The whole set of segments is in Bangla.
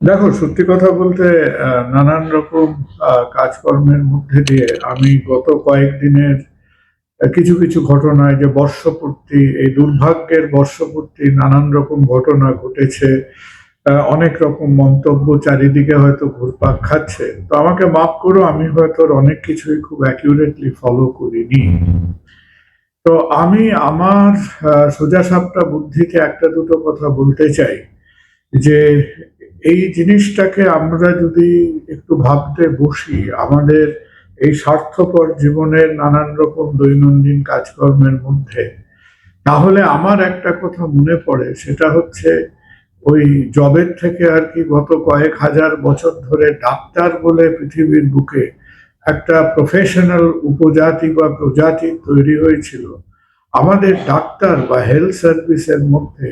দেখো সত্যি কথা বলতে নানান রকম কাজকর্মের মধ্যে দিয়ে আমি গত কয়েকদিনের কিছু কিছু ঘটনায় যে বর্ষপূর্তি এই দুর্ভাগ্যের বর্ষপূর্তি নানান রকম ঘটনা ঘটেছে অনেক রকম মন্তব্য চারিদিকে হয়তো ঘুরপাক খাচ্ছে। তো আমাকে মাফ করো আমি হয়তো অনেক কিছুই খুব অ্যাকিউরেটলি ফলো করিনি। তো আমি আমার আহ, সোজা সাপটা বুদ্ধিতে একটা দুটো কথা বলতে চাই যে এই জিনিসটাকে আমরা যদি একটু ভাবতে বসি, আমাদের এই স্বার্থপর জীবনের নানান রকম দৈনন্দিন কাজকর্মের মধ্যে, তাহলে আমার একটা কথা মনে পড়ে, সেটা হচ্ছে ওই জবের থেকে আর কি গত কয়েক হাজার বছর ধরে ডাক্তার বলে পৃথিবীর বুকে একটা প্রফেশনাল উপজাতি বা প্রজাতি তৈরি হয়েছিল। আমাদের ডাক্তার বা হেলথ সার্ভিসের মধ্যে,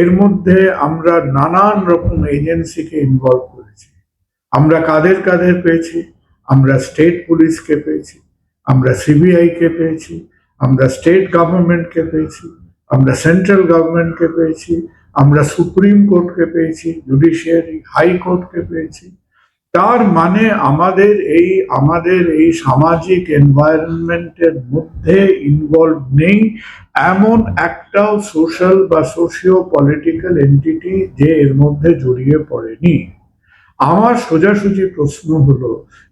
এর মধ্যে আমরা নানান রকম এজেন্সিকে ইনভলভ করেছি। আমরা কাদের কাদের পেয়েছি? আমরা স্টেট পুলিশকে পেয়েছি, আমরা সিবিআইকে পেয়েছি, আমরা স্টেট গভর্নমেন্টকে পেয়েছি, আমরা সেন্ট্রাল গভর্নমেন্টকে পেয়েছি, আমরা সুপ্রিম কোর্টকে পেয়েছি জুডিশিয়ারি হাইকোর্টকে পেয়েছি। তার মানে আমাদের এই আমাদের এই সামাজিক এনভায়রনমেন্টের মধ্যে ইনভলভ নেই। এমন একটাও সোশ্যাল বা সোশিও পলিটিক্যাল এন্টিটি যে এর মধ্যে জড়িয়ে পড়েনি। আমার সোজাসুজি প্রশ্ন হলো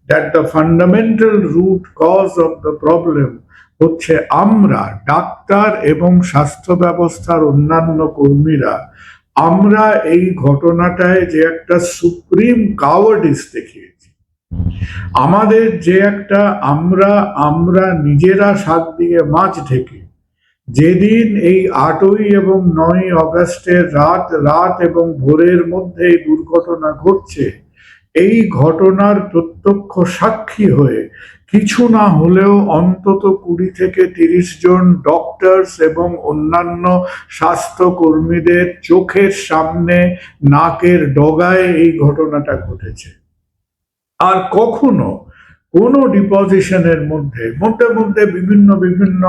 that the fundamental root cause of the problem হচ্ছে আমরা, ডাক্তার এবং স্বাস্থ্য ব্যবস্থার অন্যান্য কর্মীরা আমরা এই ঘটনাটায় যে একটা সুপ্রিম কাওয়ার্ডিস দেখিয়েছি। আমাদের যে একটা আমরা আমরা নিজেরা শাক দিয়ে মাছ ঢেকে, যেদিন এই আটই এবং নয় অগাস্টের রাত রাত এবং ভোরের মধ্যে এই দুর্ঘটনা ঘটছে, এই ঘটনার প্রত্যক্ষ সাক্ষী হয়ে কিছু না হলেও অন্তত কুড়ি থেকে তিরিশ জন ডক্টরস এবং অন্যান্য স্বাস্থ্যকর্মীদের চোখের সামনে নাকের ডগায় এই ঘটনাটা ঘটেছে। আর কখনো কোনো ডিপোজিশনের মধ্যে মধ্যে মধ্যে বিভিন্ন বিভিন্ন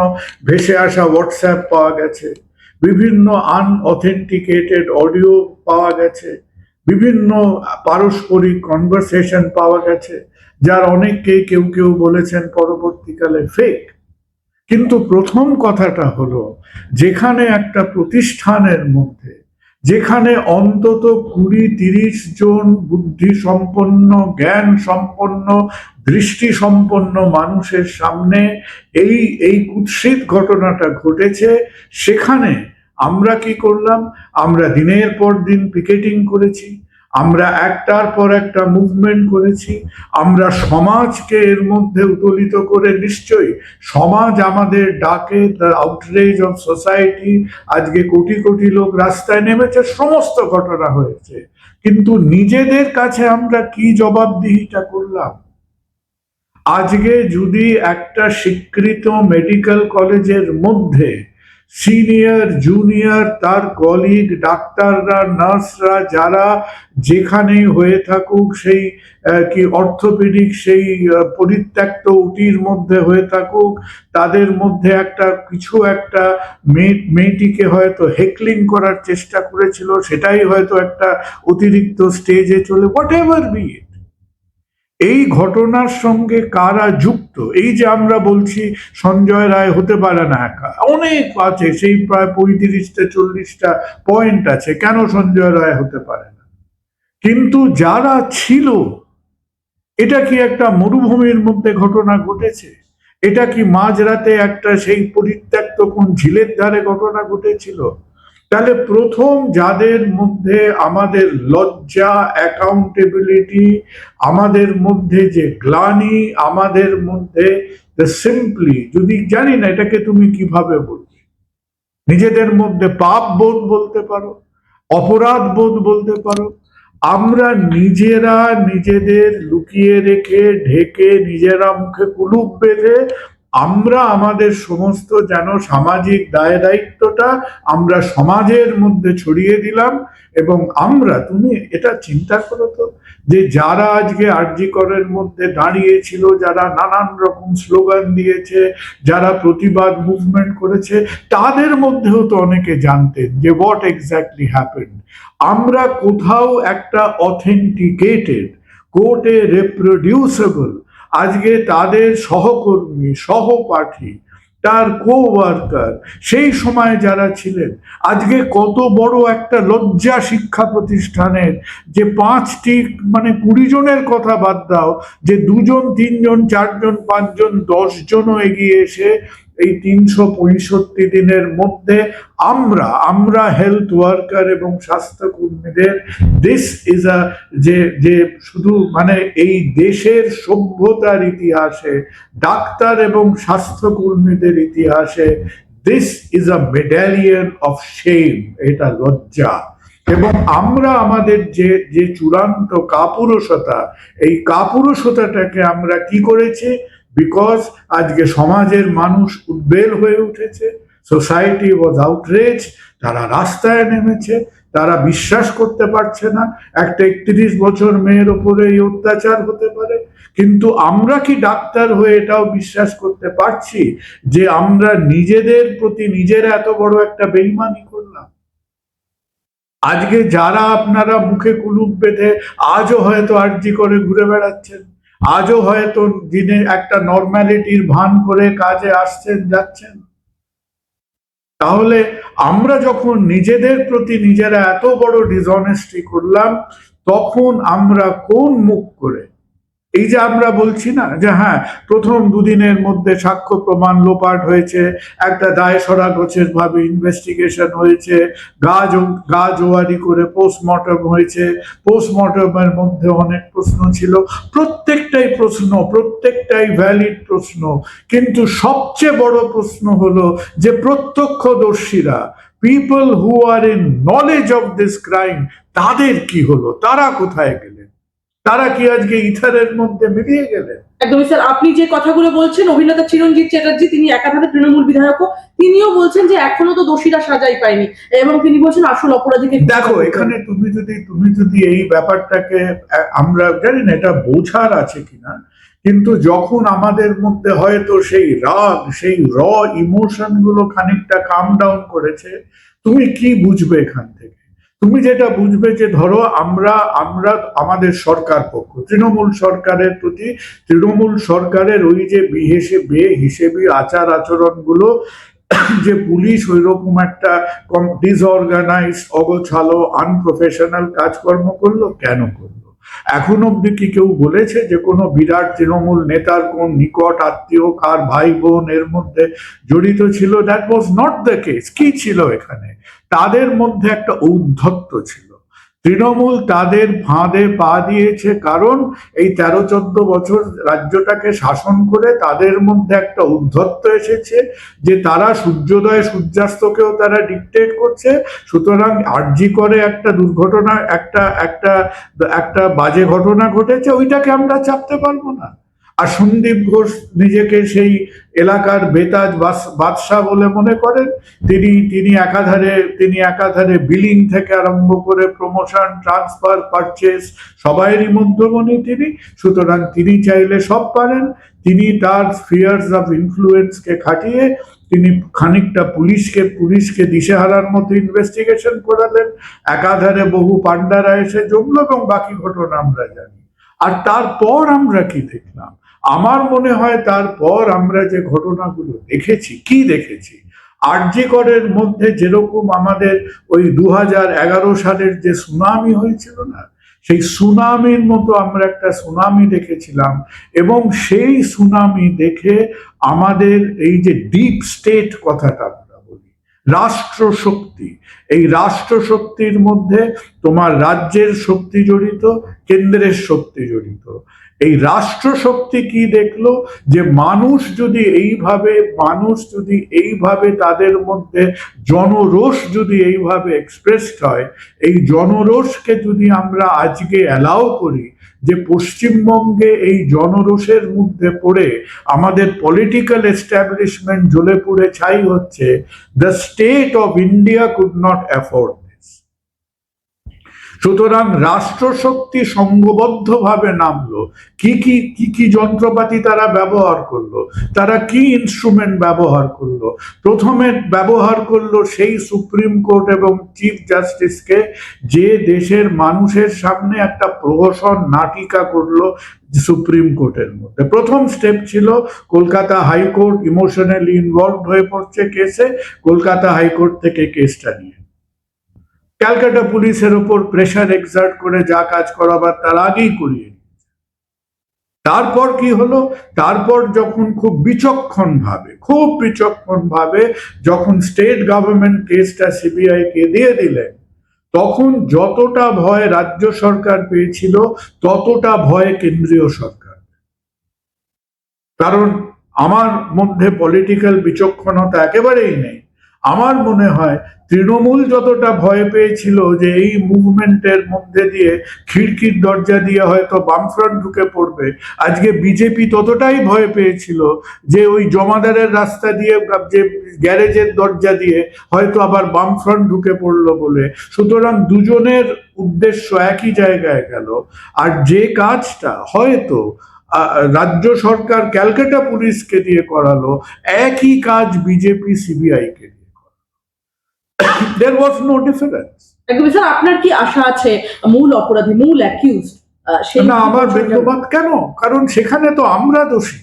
ভেসে আসা হোয়াটসঅ্যাপ পাওয়া গেছে, বিভিন্ন আনঅথেন্টিকেটেড অডিও পাওয়া গেছে, বিভিন্ন পারস্পরিক কনভারসেশন পাওয়া গেছে যার অনেককেই কেউ কেউ বলেছেন পরবর্তীকালে ফেক কিন্তু প্রথম কথাটা হলো, যেখানে একটা প্রতিষ্ঠানের মধ্যে, যেখানে অন্তত কুড়ি তিরিশ জন বুদ্ধি সম্পন্ন জ্ঞান সম্পন্ন দৃষ্টি সম্পন্ন মানুষের সামনে এই এই কুৎসিত ঘটনাটা ঘটেছে, সেখানে আমরা কি করলাম? আমরা দিনের পর দিন পিকেটিং করেছি। আমরা একটার পর একটা মুভমেন্ট করেছি। আমরা সমাজকে এর মধ্যে উতলিত করে নিশ্চয়ই সমাজ আমাদের ডাকে দ্য আউটরেজ অফ সোসাইটি আজকে কোটি কোটি লোক রাস্তায় নেমেছে, সমস্ত ঘটনা হয়েছে। কিন্তু নিজেদের কাছে আমরা কি জবাবদিহিটা করলাম? আজকে যদি একটা স্বীকৃত মেডিকেল কলেজের মধ্যে সিনিয়র, জুনিয়র, তার কলিগ, ডাক্তাররা, নার্সরা যারা যেখানেই হয়ে থাকুক, সেই কি অর্থোপেডিক সেই পরিত্যক্ত উটির মধ্যে হয়ে থাকুক, তাদের মধ্যে একটা, কিছু একটা মেয়ে মেয়েটিকে হয়তো হেকলিং করার চেষ্টা করেছিল, সেটাই হয়তো একটা অতিরিক্ত স্টেজে চলে হোয়াট এভার বি এই ঘটনার সঙ্গে কারা যুক্ত? এই যে আমরা বলছি সঞ্জয় রায় হতে পারে না একা। অনেক আছে, সেই প্রায় পঁয়ত্রিশটা, চল্লিশটা পয়েন্ট আছে। কেন সঞ্জয় রায় হতে পারে না? কিন্তু যারা ছিল, এটা কি একটা মরুভূমির মধ্যে ঘটনা ঘটেছে? এটা কি মাঝরাতে একটা সেই পরিত্যক্ত কোন ঝিলের ধারে ঘটনা ঘটেছিল? তাহলে প্রথম যাদের মধ্যে আমাদের লজ্জা অ্যাকাউন্টেবিলিটি আমাদের মধ্যে যে গ্লানি, আমাদের মধ্যে সিম্পলি যদি জানি না এটাকে তুমি কীভাবে বলবে? নিজেদের মধ্যে পাপ বোধ বলতে পারো, অপরাধ বোধ বলতে পারো, আমরা নিজেরা নিজেদের লুকিয়ে রেখে, ঢেকে নিজেরা মুখে কুলুপ বেঁধে আমরা আমাদের সমস্ত যেন সামাজিক দায় দায়িত্বটা আমরা সমাজের মধ্যে ছড়িয়ে দিলাম এবং আমরা, তুমি এটা চিন্তা করো তো, যে যারা আজকে আরজি করের মধ্যে দাঁড়িয়েছিল, যারা নানান রকম স্লোগান দিয়েছে, যারা প্রতিবাদ মুভমেন্ট করেছে, তাদের মধ্যেও তো অনেকে জানতেন যে হোয়াট এক্স্যাক্টলি হ্যাপেন আমরা কোথাও একটা অথেন্টিকেটেড কোর্টে রিপ্রোডিউসেবল আজকে তাদের সহকর্মী, সহপাঠী, তার কো ওয়ার্কার সেই সময় যারা ছিলেন, আজকে কত বড় একটা লজ্জা শিক্ষা প্রতিষ্ঠানের যে পাঁচটি মানে কুড়ি জনের কথা বাদ দাও, যে দুজন, তিনজন, চারজন, পাঁচজন, দশজনও এগিয়ে এসে এই তিনশো পঁয়ষট্টি দিনের মধ্যে আমরা আমরা হেলথ ওয়ার্কার এবং স্বাস্থ্যকর্মীদের দিস ইজ আ যে যে শুধু মানে এই দেশের সভ্যতার ইতিহাসে, ডাক্তার এবং স্বাস্থ্যকর্মীদের ইতিহাসে this is a medallion of shame এটা লজ্জা। এবং আমরা আমাদের যে যে চূড়ান্ত কাপুরুষতা, এই কাপুরুষতাটাকে আমরা কি করেছি? বিকজ আজকে সমাজের মানুষ উদ্বেল হয়ে উঠেছে সোসাইটি ওয়াজ আউটরেজ তারা রাস্তায় নেমেছে, তারা বিশ্বাস করতে পারছে না, একটা একত্রিশ বছর মেয়ের ওপরে এই অত্যাচার হতে পারে। কিন্তু আমরা কি ডাক্তার হয়ে এটাও বিশ্বাস করতে পারছি যে আমরা নিজেদের প্রতি নিজেরা এত বড় একটা বেইমানি করলাম? আজকে যারা আপনারা মুখে কুলুপ বেঁধে আজও হয়তো আর্জি করে ঘুরে বেড়াচ্ছেন আজও হয়তো দিনে একটা নর্মালিটির ভান করে কাজে আসছেন, যাচ্ছেন। তাহলে আমরা যখন নিজেদের প্রতি নিজেরা এত বড় ডিসঅনেস্টি করলাম, তখন আমরা কোন মুখ করে এই যে আমরা বলছি না যে হ্যাঁ প্রথম দুদিনের মধ্যে সাক্ষ্য প্রমাণ লোপাট হয়েছে, একটা দায় সরাগোছের ভাবে ইনভেস্টিগেশন হয়েছে, গা গা জোয়ারি করে পোস্টমর্টম হয়েছে পোস্টমর্টমের মধ্যে অনেক প্রশ্ন ছিল, প্রত্যেকটাই প্রশ্ন, প্রত্যেকটাই ভ্যালিড প্রশ্ন, কিন্তু সবচেয়ে বড় প্রশ্ন হলো যে প্রত্যক্ষদর্শীরা people who are in knowledge of this crime তাদের কি হলো? তারা কোথায় গেলেন তারা কি আজকে ইথারের মধ্যে মিলিয়ে গেলেন? একদমই স্যার আপনি যে কথাগুলো বলছেন অভিনেতা চিরঞ্জিত চ্যাটার্জি তিনি একাধারে তৃণমূল বিধায়কও তিনিও বলছেন যে এখনও তো দোষীরা সাজাই পায়নি। এবং তিনি বলছেন আসল অপরাধীকে দেখো এখানে তুমি যদি তুমি যদি এই ব্যাপারটাকে আমরা জানি না এটা বোঝার আছে কিনা কিন্তু যখন আমাদের মধ্যে হয়তো সেই রাগ সেই র ইমোশনগুলো খানিকটা কাম ডাউন করেছে তুমি কি বুঝবে এখান থেকে? তুমি যেটা বুঝবে যে ধরো আমরা আমরা আমাদের সরকার পক্ষ, তৃণমূল সরকারের প্রতি, তৃণমূল সরকারের ওই যে বিহেসে বে হিসেবে আচার আচরণগুলো, যে পুলিশ ওই রকম একটা ডিসঅর্গানাইজ অগোছালো আনপ্রফেশনাল কাজকর্ম করল, কেন করল? এখন অব্দি কি কেউ বলেছে যে কোনো বিরাট তৃণমূল নেতার কোন নিকট আত্মীয়, কার ভাই বোন এর মধ্যে জড়িত ছিল? That was not the case কি ছিল এখানে? তাদের মধ্যে একটা ঔদ্ধত্য ছিল। তৃণমূল তাদের ফাঁদে পা দিয়েছে কারণ এই তেরো চোদ্দ বছর রাজ্যটাকে শাসন করে তাদের মধ্যে একটা উদ্ধত্ত এসেছে যে তারা সূর্যোদয় সূর্যাস্তকেও তারা ডিকটেট করছে। সুতরাং আর্জি করে একটা দুর্ঘটনা, একটা একটা একটা বাজে ঘটনা ঘটেছে, ওইটাকে আমরা চাপতে পারব না। আর সন্দীপ ঘোষ নিজেকে সেই এলাকার বেতাজ বাদশাহ বলে মনে করেন। তিনি তিনি একাধারে তিনি একাধারে বিলিং থেকে আরম্ভ করে প্রমোশন ট্রান্সফার পারচেস সবাইয়েরই মধ্যমণি তিনি। সুতরাং তিনি চাইলে সব পারেন। তিনি তার ফিয়ার্স অফ ইনফ্লুয়েন্সকে খাটিয়ে তিনি খানিকটা পুলিশকে পুলিশকে দিশেহারার মতো ইনভেস্টিগেশন করালেন। একাধারে বহু পান্ডারা এসে জমলো এবং বাকি ঘটনা আমরা জানি। আর তারপর আমরা কি দেখলাম? আমার মনে হয় তারপর আমরা যে ঘটনাগুলো দেখেছি, কি দেখেছি? আর্যিকরের মধ্যে যেরকম আমাদের ওই দু হাজার এগারো সালের যে সুনামি হয়েছিল না, সেই সুনামির মতো আমরা একটা সুনামি দেখেছিলাম এবং সেই সুনামি দেখে আমাদের এই যে ডিপ স্টেট কথাটা আমরা বলি, রাষ্ট্রশক্তি। এই রাষ্ট্রশক্তির মধ্যে তোমার রাজ্যের শক্তি জড়িত, কেন্দ্রের শক্তি জড়িত। এই রাষ্ট্রশক্তি কি দেখল? যে মানুষ যদি এইভাবে, মানুষ যদি এইভাবে তাদের মধ্যে জনরোষ যদি এইভাবে এক্সপ্রেসড হয়, এই জনরোষকে যদি আমরা আজকে অ্যালাউ করি যে পশ্চিমবঙ্গে এই জনরোষের মধ্যে পড়ে আমাদের পলিটিক্যাল এস্টাবলিশমেন্ট জ্বলে পুড়ে ছাই হচ্ছে the state of India could not afford সুতরাং রাষ্ট্রশক্তি সংঘবদ্ধভাবে নামলো। কি কি কি কি যন্ত্রপাতি তারা ব্যবহার করল? তারা কি ইনস্ট্রুমেন্ট ব্যবহার করল? প্রথমে ব্যবহার করল সেই সুপ্রিম কোর্ট এবং চিফ জাস্টিসকে, যে দেশের মানুষের সামনে একটা প্রহসন নাটিকা করল সুপ্রিম কোর্টের মধ্যে। প্রথম স্টেপ ছিল কলকাতা হাইকোর্ট ইমোশনালি ইনভলভ হয়ে পড়ছে কেসে কলকাতা হাইকোর্ট থেকে কেসটা নিয়ে। ক্যালকাটা পুলিশের ওপর প্রেশার এক্সার্ট করে যা কাজ করাবার তার আগেই করিয়ে তারপর কি হলো? তারপর যখন খুব বিচক্ষণ ভাবে খুব বিচক্ষণ ভাবে যখন স্টেট গভর্নমেন্ট কেসটা সিবিআই কে দিয়ে দিলেন, তখন যতটা ভয় রাজ্য সরকার পেয়েছিল, ততটা ভয় কেন্দ্রীয় সরকার। কারণ আমার মধ্যে পলিটিক্যাল বিচক্ষণতা একেবারেই নেই। আমার মনে হয় তৃণমূল যতটা ভয় পেয়েছিল যে এই মুভমেন্টের মধ্যে দিয়ে খিড়কির দরজা দিয়ে হয়তো বামফ্রন্ট ঢুকে পড়বে, আজকে বিজেপি ততটাই ভয় পেয়েছিল যে ওই জমাদারের রাস্তা দিয়ে যে গ্যারেজের দরজা দিয়ে হয়তো আবার বামফ্রন্ট ঢুকে পড়ল বলে। সুতরাং দুজনের উদ্দেশ্য একই জায়গায় গেল। আর যে কাজটা হয়তো রাজ্য সরকার ক্যালকাটা পুলিশকে দিয়ে করালো, একই কাজ বিজেপি সিবিআই কে দিয়ে there was no difference sir আপনার কি আশা আছে? মূল অপরাধী মূল অ্যাকিউজ সেই না আমার কেন? কারণ সেখানে তো আমরা দোষী।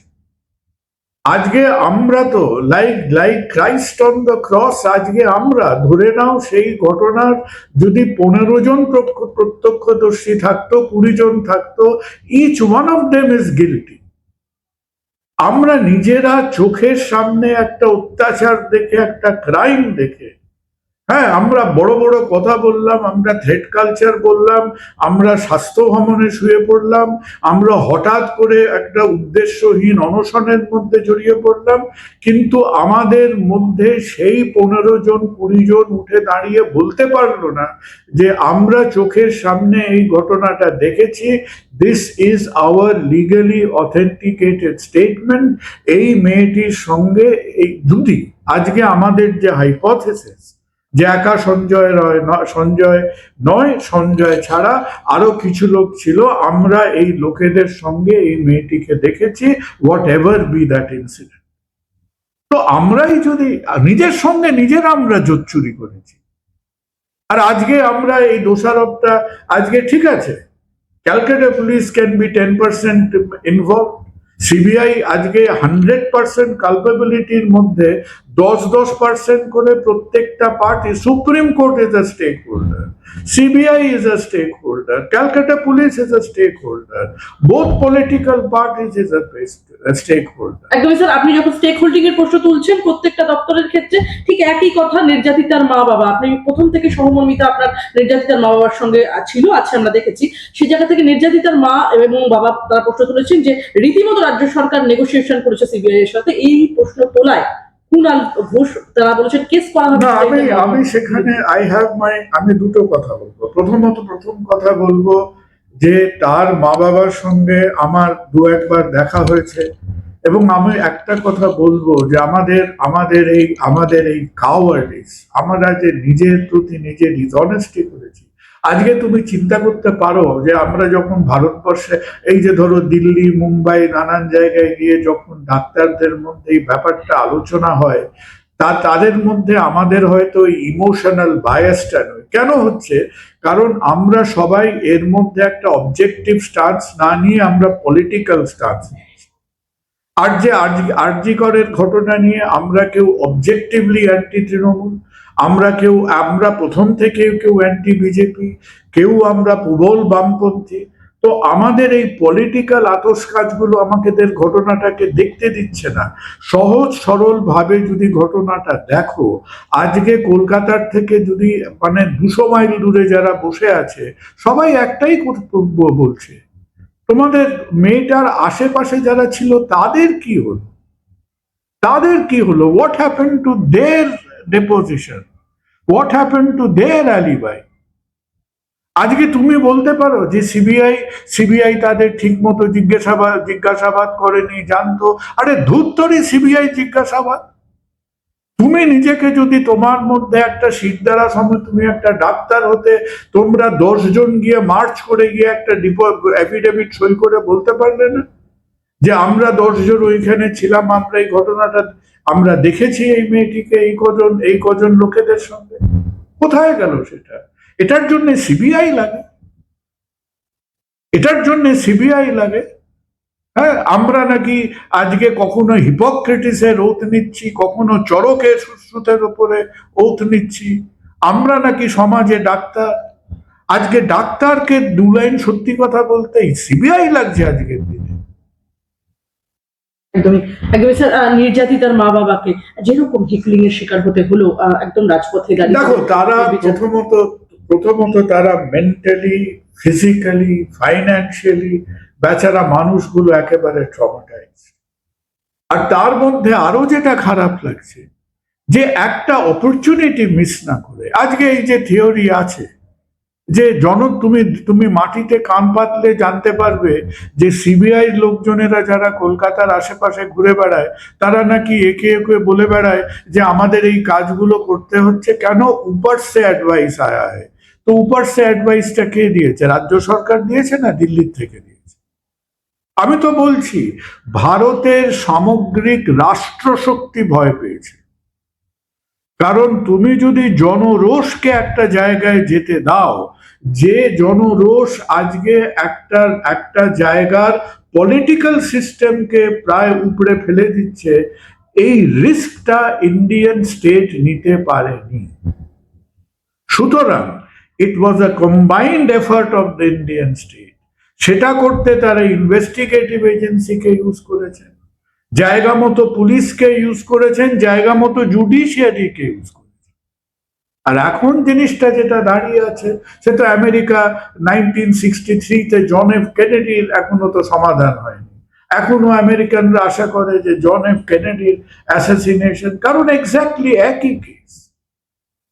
আজকে আমরা তো like like Christ on the cross আজকে আমরা ধরে নাও সেই ঘটনার যদি পনেরো জন প্রত্যক্ষদর্শী থাকতো কুড়ি জন থাকতো each one of them is guilty আমরা নিজেরা চোখের সামনে একটা অত্যাচার দেখে একটা ক্রাইম দেখে হ্যাঁ আমরা বড় বড় কথা বললাম, আমরা থ্রেড কালচার বললাম, আমরা স্বাস্থ্য ভ্রমণে শুয়ে পড়লাম, আমরা হঠাৎ করে একটা উদ্দেশ্যহীন অনশনের মধ্যে জড়িয়ে পড়লাম, কিন্তু আমাদের মধ্যে সেই পনেরো জন, কুড়ি জন উঠে দাঁড়িয়ে বলতে পারল না যে আমরা চোখের সামনে এই ঘটনাটা দেখেছি this is our legally authenticated statement এই মেয়েটির সঙ্গে এই যদি আজকে আমাদের যে হাইপোথেসিস যে একা সঞ্জয় রয় সঞ্জয় নয়, সঞ্জয় ছাড়া আরও কিছু লোক ছিল। আমরা এই লোকেদের সঙ্গে এই মেয়েটিকে দেখেছি whatever be that incident তো আমরাই যদি, নিজের সঙ্গে নিজের আমরা জোট চুরি করেছি। আর আজকে আমরা এই দোষারোপটা, আজকে ঠিক আছে। Calcutta police can be ten percent involve CBI আজকে হান্ড্রেড পার্সেন্ট কালপেবিলিটির মধ্যে দশ দশ পার্সেন্ট করে প্রত্যেকটা party supreme court is a stakeholder CBI is a stakeholder Calcutta police is a stakeholder both political parties is a stakeholder একদমই স্যার, আপনি যখন স্টেক হোল্ডিং এর প্রশ্ন তুলছেন, প্রত্যেকটা দপ্তরের ক্ষেত্রে ঠিক একই কথা নির্যাতিতার মা বাবা। আপনি প্রথম থেকে সহমর্মিতা আপনার নির্যাতিতার মা বাবার সঙ্গে ছিল আছে আমরা দেখেছি। সেই জায়গা থেকে নির্যাতিতার মা এবং বাবা তারা প্রশ্ন তুলেছেন যে, রীতিমতো রাজ্য সরকার নেগোসিয়েশন করেছে সিবিআই এর সাথে, এই প্রশ্ন তোলায়। কুণাল ঘোষ তারা বলেছেন কেস করা হবে আমি আমি সেখানে আই হ্যাভ মাই আমি দুটো কথা বলব। প্রথমত প্রথম কথা বলব যে তার মা বাবার সঙ্গে আমার দু একবার দেখা হয়েছে এবং আমি একটা কথা বলব যে আমাদের আমাদের এই আমাদের এই কাওয়ার্ডিস আমরা যে নিজের প্রতি নিজে ডিসঅনেস্টি করেছি আজকে তুমি চিন্তা করতে পারো যে আমরা যখন ভারতবর্ষে, এই যে ধরো দিল্লি, মুম্বাই নানান জায়গায় গিয়ে যখন ডাক্তারদের মধ্যে এই ব্যাপারটা আলোচনা হয়, তা তাদের মধ্যে আমাদের হয়তো ইমোশনাল বায়াসটা নয় কেন হচ্ছে? কারণ আমরা সবাই এর মধ্যে একটা অবজেক্টিভ স্টান্স না নিয়ে আমরা পলিটিক্যাল স্টান্স আর যে আরজি করের ঘটনা নিয়ে আমরা কেউ অবজেক্টিভলি অ্যান্টি তৃণমূল আমরা কেউ, আমরা প্রথম থেকে কেউ অ্যান্টি বিজেপি কেউ আমরা প্রবল বামপন্থী। তো আমাদের এই পলিটিক্যাল আতস কাজগুলো আমাদের ঘটনাটাকে দেখতে দিচ্ছে না। সহজ সরল ভাবে যদি ঘটনাটা দেখো, আজকে কলকাতার থেকে যদি মানে দুশো মাইল দূরে যারা বসে আছে, সবাই একটাই বলছে, তোমাদের মেয়েটার আশেপাশে যারা ছিল, তাদের কি হলো? তাদের কি হলো? What happen to their deposition what happen to their alibi আজকে তুমি বলতে পারো যে সিবিআই সিবিআই তাদের ঠিক মতো জিজ্ঞাসাবাদ জিজ্ঞাসাবাদ করেনি, জানতো। আরে ধূর্তরি সিবিআই জিজ্ঞাসাবাদ। তুমি নিজেকে যদি তোমার মধ্যে একটা সিদ্ধারা সময় তুমি একটা ডাক্তার হতে, তোমরা দশজন গিয়ে মার্চ করে গিয়ে একটা অ্যাফিডেভিট সই করে বলতে পারলে না? যে আমরা দশজন ওইখানে ছিলাম, আমরা এই ঘটনাটা আমরা দেখেছি এই মেয়েটিকে এই কজন এই কজন লোকেদের সঙ্গে। কোথায় গেল সেটা? এটার জন্য সিবিআই লাগে। এটার জন্য সিবিআই লাগে। হ্যাঁ আমরা নাকি আজকে কখনো হিপোক্রেটিসের ওথ নিচ্ছি, কখনো চরকের সুশ্রুতের উপরে ওথ নিচ্ছি। আমরা নাকি সমাজে ডাক্তার। আজকে ডাক্তারকে দু লাইন সত্যি কথা বলতে সিবিআই লাগছে আজকের দিনে। একদমই। একদমই স্যার নির্যাতিতার মা বাবাকে যেরকম হিকলিং এর শিকার হতে হলো একদম রাজপথে দাঁড়িয়ে দেখো তারা প্রথমত প্রথমত তারা মেন্টালি ফিজিক্যালি ফাইন্যান্সিয়ালি বেচারা মানুষগুলো একেবারে ট্রমাটাইজ আর তার মধ্যে আরও যেটা খারাপ লাগছে যে একটা অপরচুনিটি মিস না করে আজকে এই যে থিওরি আছে যে জন তুমি তুমি মাটিতে কান পাতলে জানতে পারবে যে সিবিআই লোকজনেরা যারা কলকাতার আশেপাশে ঘুরে বেড়ায়, তারা নাকি একে একে বলে বেড়ায় যে আমাদের এই কাজগুলো করতে হচ্ছে কেন উপর সে অ্যাডভাইস আয়া। হয় তো উপর সে অ্যাডভাইসটা কে দিয়েছে? রাজ্য সরকার দিয়েছে না দিল্লির থেকে দিয়েছে? আমি তো বলছি, ভারতের সামগ্রিক রাষ্ট্রশক্তি ভয় পেয়েছে। কারণ তুমি যদি জনরোষকে একটা জায়গায় যেতে দাও, যে জনরোষ আজকে একটা একটা জায়গার পলিটিক্যাল সিস্টেমকে প্রায় উপরে ফেলে দিচ্ছে, এই রিস্কটা ইন্ডিয়ান স্টেট নিতে পারেনি। সুতরাং it was a combined effort of the Indian state সেটা করতে তারা ইনভেস্টিগেটিভ এজেন্সিকে ইউজ করেছেন। জায়গা মতো পুলিশকে ইউজ করেছেন, জায়গা মতো জুডিশিয়ারিকে ইউজ করেছেন। আর এখন জিনিসটা যেটা দাঁড়িয়ে আছে সেটা আমেরিকা নাইনটিন সিক্সটি থ্রিতে জন এফ কেনেডির এখনও তো সমাধান হয়নি। এখনও আমেরিকানরা আশা করে যে জন এফ কেনেডির অ্যাসাসিনেশন কারণ এক্স্যাক্টলি একই কেস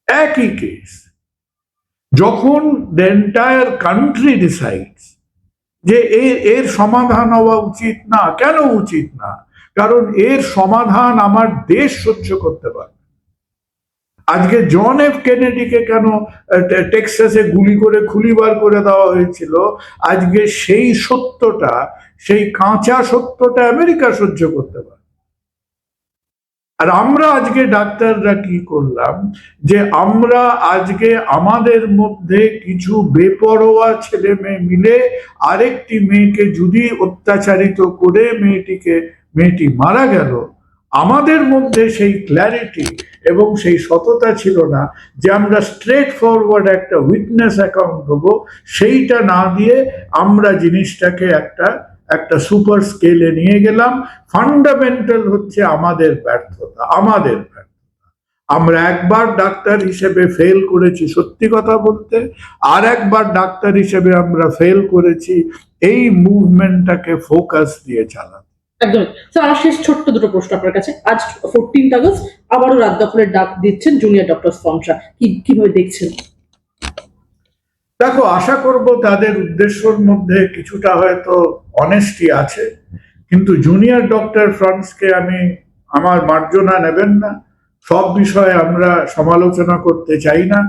একই কেস যখন দ্য এন্টায়ার কান্ট্রি ডিসাইডস যে এর এর সমাধান হওয়া উচিত না, কেন উচিত না কারণ এর সমাধান আমার দেশ সহ্য করতে পারে আজকে জন এফ কেনেডিকে কেন টেক্সাসে গুলি করে খুলিবার করে দেওয়া হয়েছিল, আজকে সেই সত্যটা, সেই কাঁচা সত্যটা আমেরিকা সহ্য করতে পারে আর আমরা আজকে ডাক্তাররা কি করলাম, যে আমরা আজকে আমাদের মধ্যে কিছু বেপরোয়া ছেলে মেয়ে মিলে আরেকটি মেয়েকে যদি অত্যাচারিত করে মেয়েটিকে মেয়েটি মারা গেল, আমাদের মধ্যে সেই ক্ল্যারিটি এবং সেই সততা ছিল না যে আমরা স্ট্রেট ফরওয়ার্ড একটা উইটনেস অ্যাকাউন্ট দেবো, সেইটা না দিয়ে আমরা জিনিসটাকে একটা একটা সুপার স্কেলে নিয়ে গেলাম। ফান্ডামেন্টাল হচ্ছে আমাদের ব্যর্থতা আমাদের ব্যর্থতা। আমরা একবার ডাক্তার হিসেবে ফেল করেছি সত্যি কথা বলতে, আর একবার ডাক্তার হিসেবে আমরা ফেল করেছি, এই মুভমেন্টটাকে ফোকাস দিয়ে চালাতে একদম। স্যার আমার শেষ ছোট্ট দুটো প্রশ্ন আপনার কাছে। আজ ফোরটিন আগস্ট, আবারও রাত ডাক দিচ্ছেন জুনিয়র ডক্টর কি, কীভাবে দেখছেন? দেখো, আশা করব তাদের উদ্দেশ্যর মধ্যে কিছুটা হয়তো অনেস্টি আছে, কিন্তু জুনিয়র ডক্টর ফ্রান্সকে আমি, আমার মার্জনা নেবেন না। সব বিষয়ে আমরা সমালোচনা করতে চাই না।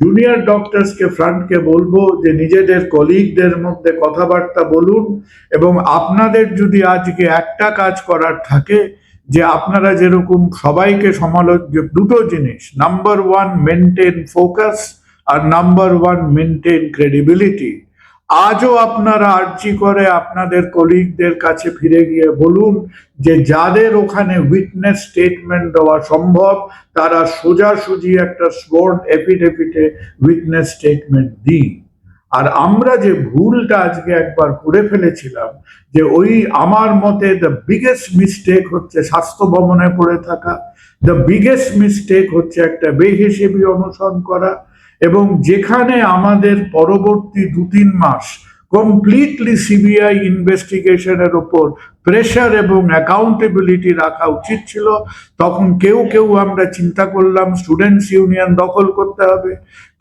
জুনিয়র ডক্টরসকে ফ্রন্টকে বলব যে নিজেদের কলিগদের মধ্যে কথাবার্তা বলুন এবং আপনাদের যদি আজকে একটা কাজ করার থাকে যে আপনারা যেরকম সবাইকে সমালোচ দুটো জিনিস নাম্বার ওয়ান মেনটেন ফোকাস আর নাম্বার ওয়ান মেনটেন ক্রেডিবিলিটি আজও আপনারা আর্জি করে আপনাদের কলিগদের কাছে ফিরে গিয়ে বলুন যে যাদের ওখানে উইটনেস স্টেটমেন্ট দেওয়া সম্ভব, তারা সোজাসুজি একটা স্বোর্ড এফিডেভিটে উইটনেস স্টেটমেন্ট দিন। আর আমরা যে ভুলটা আজকে একবার করে ফেলেছিলাম, যে ওই আমার মতে দ্য বিগেস্ট মিস্টেক হচ্ছে স্বাস্থ্য ভবনে পড়ে থাকা দ্য বিগেস্ট মিস্টেক হচ্ছে একটা বেহিসেবি অনুসরণ করা এবং যেখানে আমাদের পরবর্তী দু তিন মাস কমপ্লিটলি সিবিআই ইনভেস্টিগেশনের ওপর প্রেশার এবং অ্যাকাউন্টেবিলিটি রাখা উচিত ছিল। তখন কেউ কেউ আমরা চিন্তা করলাম স্টুডেন্টস ইউনিয়ন দখল করতে হবে।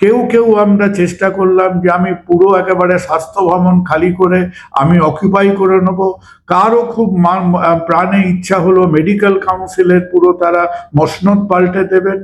কেউ কেউ আমরা চেষ্টা করলাম যে আমি পুরো একেবারে স্বাস্থ্য ভবন খালি করে আমি অকুপাই করে নেব। কারও খুব প্রাণে ইচ্ছা হলো মেডিকেল কাউন্সিলের পুরো তারা মসনদ পাল্টে দেবেন।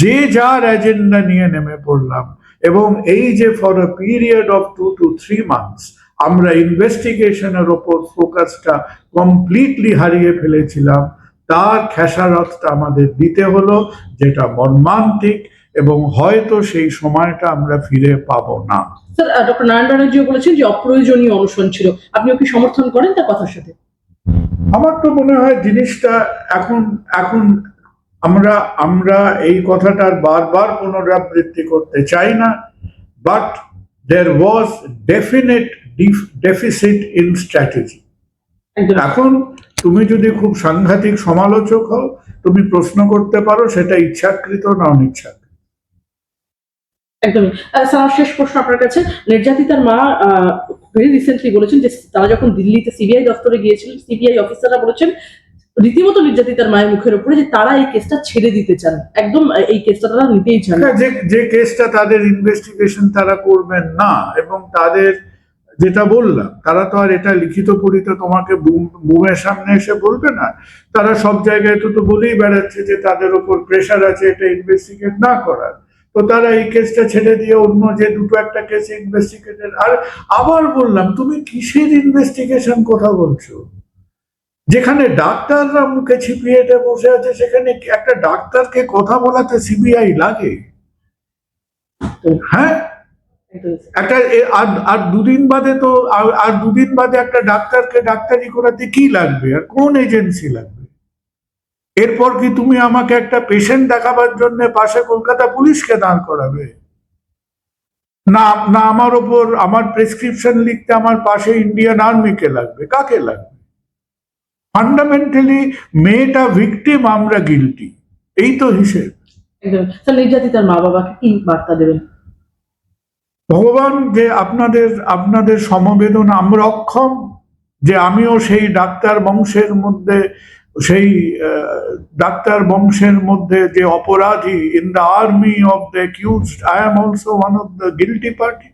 যে যার এজেন্ডা নিয়ে নেমে পড়লাম। এবং এই যে for a period of two to three months আমরা ইনভেস্টিগেশনের ওপর ফোকাসটা কমপ্লিটলি হারিয়ে ফেলেছিলাম। তার খেসারতটা আমাদের দিতে হলো যেটা মর্মান্তিক এবং হয়তো সেই সময়টা আমরা ফিরে পাবো না। স্যার ডক্টর নারায়ণ ব্যানার্জিও বলেছেন যে অপ্রয়োজনীয় অনুসরণ ছিল। আপনিও কি সমর্থন করেন তার কথার সাথে? আমার তো মনে হয় জিনিসটা এখন এখন আমরা আমরা এই কথাটার বারবার পুনরাবৃত্তি করতে চাই না but there was definite deficit in strategy এখন তুমি যদি খুব সাংঘাতিক সমালোচক হও তুমি প্রশ্ন করতে পারো সেটা ইচ্ছাকৃত না অনিচ্ছাকৃত। একদমই স্যার শেষ প্রশ্ন আপনার কাছে। নির্যাতিতার মা ভেরি রিসেন্টলি বলেছেন যে তারা যখন দিল্লিতে সিবিআই দপ্তরে গিয়েছিলেন সিবিআই অফিসাররা বলেছেন রীতিমতো নির্যাতিতার মায়ের মুখের উপরে যে তারা এই কেসটা ছেড়ে দিতে চান। একদম এই কেসটা তারা নিতেই চান। যে কেসটা তাদের ইনভেস্টিগেশন তারা করবেন না, এবং তাদের যেটা বললাম, তারা তো আর এটা লিখিত পড়িতে তোমাকে বুম- বুমের সামনে এসে বলবে না। তারা সব জায়গায় তো তো বলেই বেড়াচ্ছে যে তাদের ওপর প্রেশার আছে, এটা ইনভেস্টিগেট না করার। তো তারা এই কেসটা ছেড়ে দিয়ে অন্য যে দুটো একটা কেস ইনভেস্টিগেটেড আর আবার বললাম, তুমি কিসের ইনভেস্টিগেশন কথা বলছো? যেখানে ডাক্তাররা মুখে ছিপিয়ে এটা বসে আছে, সেখানে একটা ডাক্তারকে কথা বলাতে সিবিআই লাগে। হ্যাঁ? একটা আর আর দুদিন বাদে তো, আর দুদিন বাদে একটা ডাক্তারকে ডাক্তারি করাতে কি লাগবে? আর কোন এজেন্সি লাগবে? এরপর কি তুমি আমাকে একটা পেশেন্ট দেখাবার জন্য পাশে কলকাতা পুলিশকে দাঁড় করাবে? না না, আমার ওপর, আমার প্রেসক্রিপশন লিখতে আমার পাশে ইন্ডিয়ান আর্মিকে লাগবে? কাকে লাগবে? ফান্ডামেন্টালি মেয়েটা ভিকটিম আমরা গিলটি এই তো হিসেব। স্যার নির্যাতিতার মা বাবাকে কি বার্তা দেবেন? ভগবান যে আপনাদের আপনাদের সমবেদনা আমরা অক্ষম যে আমিও সেই ডাক্তার বংশের মধ্যে সেই ডাক্তার বংশের মধ্যে যে অপরাধী in the army of the accused I am also one of the guilty party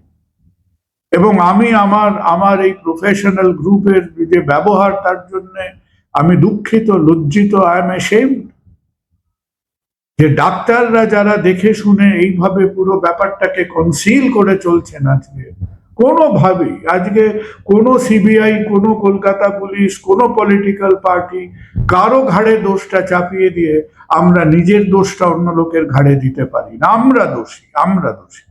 এবং আমি আমার আমার এই প্রফেশনাল গ্রুপের যে ব্যবহার তার জন্য আমি দুঃখিত, লজ্জিত আই এম এশেম যে ডাক্তাররা যারা দেখে শুনে এইভাবে পুরো ব্যাপারটাকে কনসিল করে চলছেন আজকে, কোনোভাবেই। আজকে কোনো সিবিআই কোনো কলকাতা পুলিশ, কোনো পলিটিক্যাল পার্টি কারও ঘাড়ে দোষটা চাপিয়ে দিয়ে আমরা নিজের দোষটা অন্য লোকের ঘাড়ে দিতে পারি না। আমরা দোষী আমরা দোষী।